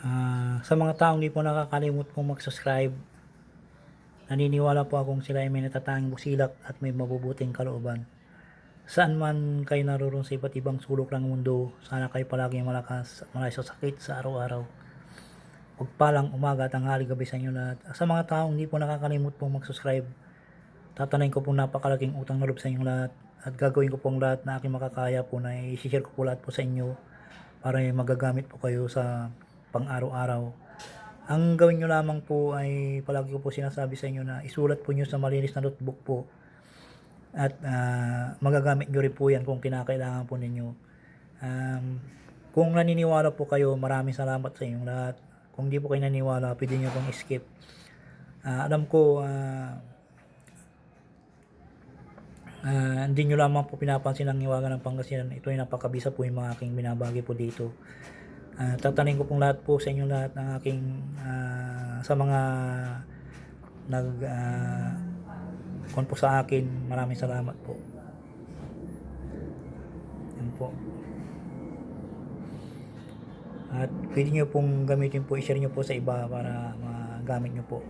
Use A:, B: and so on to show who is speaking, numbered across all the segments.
A: Ah, sa mga taong di po nakakalimot pong mag-subscribe, naniniwala po akong sila ay may natatanging busilak at may mabubuting kalooban. Saan man kayo naroon sa iba't ibang sulok ng mundo, sana kayo palaging malakas at malayo sa sakit sa araw-araw. Pagpalang umaga, tanghali, gabi sa inyo lahat. Sa mga taong hindi po nakakalimot pong mag-subscribe, tatanayin ko pong napakalaking utang na loob sa inyong lahat at gagawin ko pong lahat na aking makakaya po na i-share ko po lahat po sa inyo para magagamit po kayo sa pang araw-araw. Ang gawin nyo lamang po ay palagi ko po sinasabi sa inyo na isulat po nyo sa malinis na notebook po at ah, magagamit nyo rin po yan kung kinakailangan po ninyo. Um, kung naniniwala po kayo, maraming salamat sa inyong lahat. Kung di po kayo naniniwala, pwede nyo pong skip. Ah, alam ko, ah, Ah, hindi nyo lamang po pinapansin ang iwaga ng Pangasinan. Ito ay napakabisa po yung mga aking binabagi po dito. Ah, tatanin ko pong lahat po sa inyo lahat ng aking ah, sa mga nag uh, kon po sa akin. Maraming salamat po. Yan po. At pwede nyo pong gamitin po, i-share nyo po sa iba para magamit nyo po.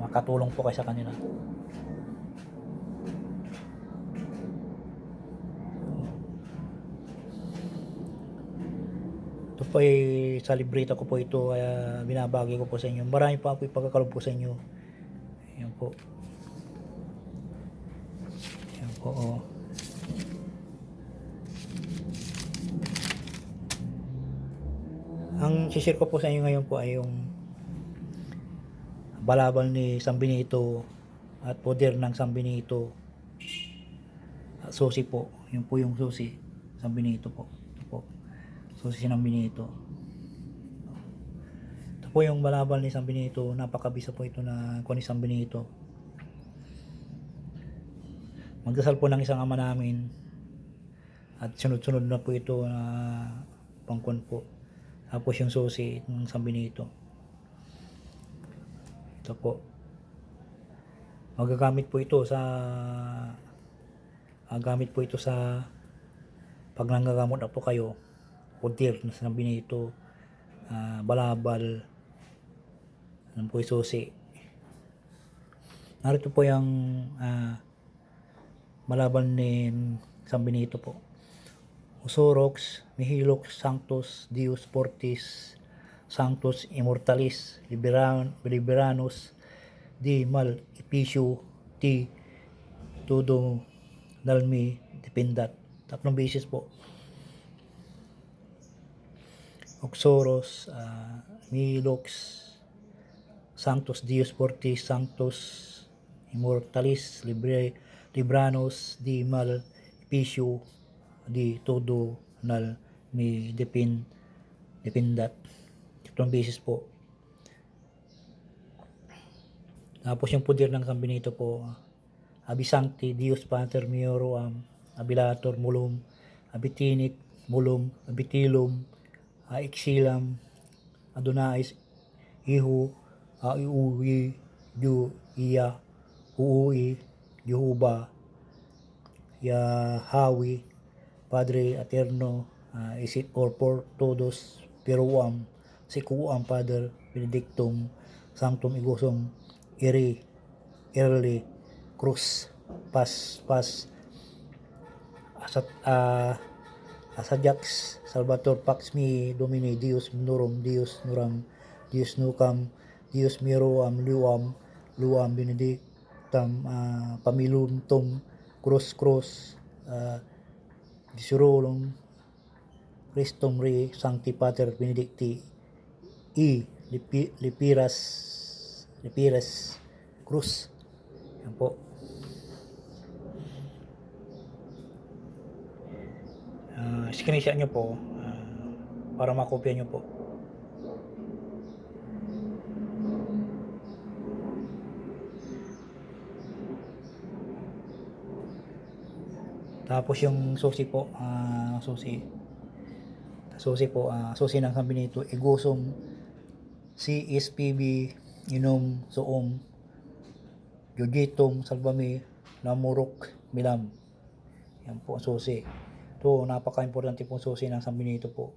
A: Makatulong po kayo sa kanila. Ito po ay sa libreta ko po ito kaya binabagi ko po sa inyo. Marami pa po ipagkakalob po sa inyo. Ayan po. Ayan po oh. Ang sishare ko po sa inyo ngayon po ay yung balabal ni San Benito at poder ng San Benito. Susi po. Yun po yung susi. San Benito po. Po. Susi ng Benito. Ito po yung balabal ni San Benito. Napakabisa po ito na kuha ni San Benito. Magdasal po ng isang ama namin. At sunod-sunod na po ito na pangkon po. Tapos yung susi ng San Benito. Ito po. Magagamit po ito sa Magagamit po ito sa pag nanggagamot na po kayo. Putir na San Benito. ah, balabal. Ano po yung susi. Narito po yung ah, malaban ni San Benito po. Usorox, Mihilox, Sanctus, Deus Fortis, Sanctus Immortalis, Liberan, Liberanos, Di Mal, Episio, T, Todo, Dalmi, Dependat. Tatlong beses po. Oxoros, uh, Milox, Sanctus Deus Fortis, Sanctus Immortalis, Libre, Libranos, Di Mal, Episio, Di Todo, Nal, Mi, Depin, Dependat. Tatlong beses po. Tapos yung pudir ng San Benito po, Abisancti, Dios Pater Miorum, Abilator Mulum, Abitinit Mulum, Abitilum, Aixilam, Adonais, Ihu, Aiui, Ju, Iya, Uui, Jehovah, Yahawi, Padre Eterno, uh, Isit or por todos, Peruam, Sikuam, Father, Benedictum, Sanctum Igosum, Iri, Early, Cruz, Pas, Pas, Asat, uh, Asajax, Salvator Pax Mi, Domini, Dios Norum, Dios Nuram, Dios Nukam, Dios Miroam, Luam, Luam, Benedictam, uh, Pamilum Tum, Cross Cross, uh, Disurulum, Christum Re, Sancti Pater Benedicti, I, Lipi, Lipiras, Lipiras, Cruz. Yan po. Uh, screenshot nyo po ah, para makopya nyo po. Tapos yung susi po, ah, susi. Susi po, ah, susi ng San Benito, Igusum, CSPB, Inom, Suom, Jojitum, Salbami, Namurok, Milam. Yan po ang susi. Ito, napaka-importante pong susi ng San Benito po.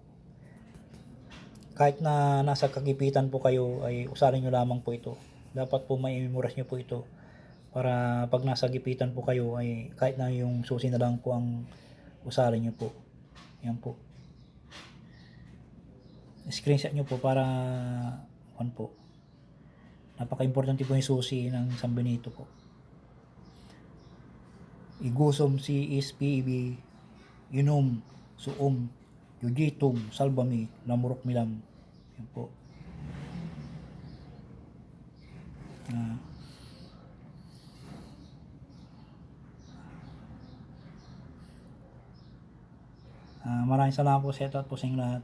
A: kahit na nasa kagipitan po kayo ay usarin nyo lamang po ito. Dapat po may memorize nyo po ito para pag nasa gipitan po kayo ay kahit na yung susi na lang po ang usarin nyo po. Yan po. Screenshot nyo po para ano po. Napaka-importante po yung susi ng San Benito po. Igusom si SPB, inom, suom, yujitum, salbami, lamurok milam. Yan po. Ah. Ah, maraming salamat po sa ito at po sa lahat.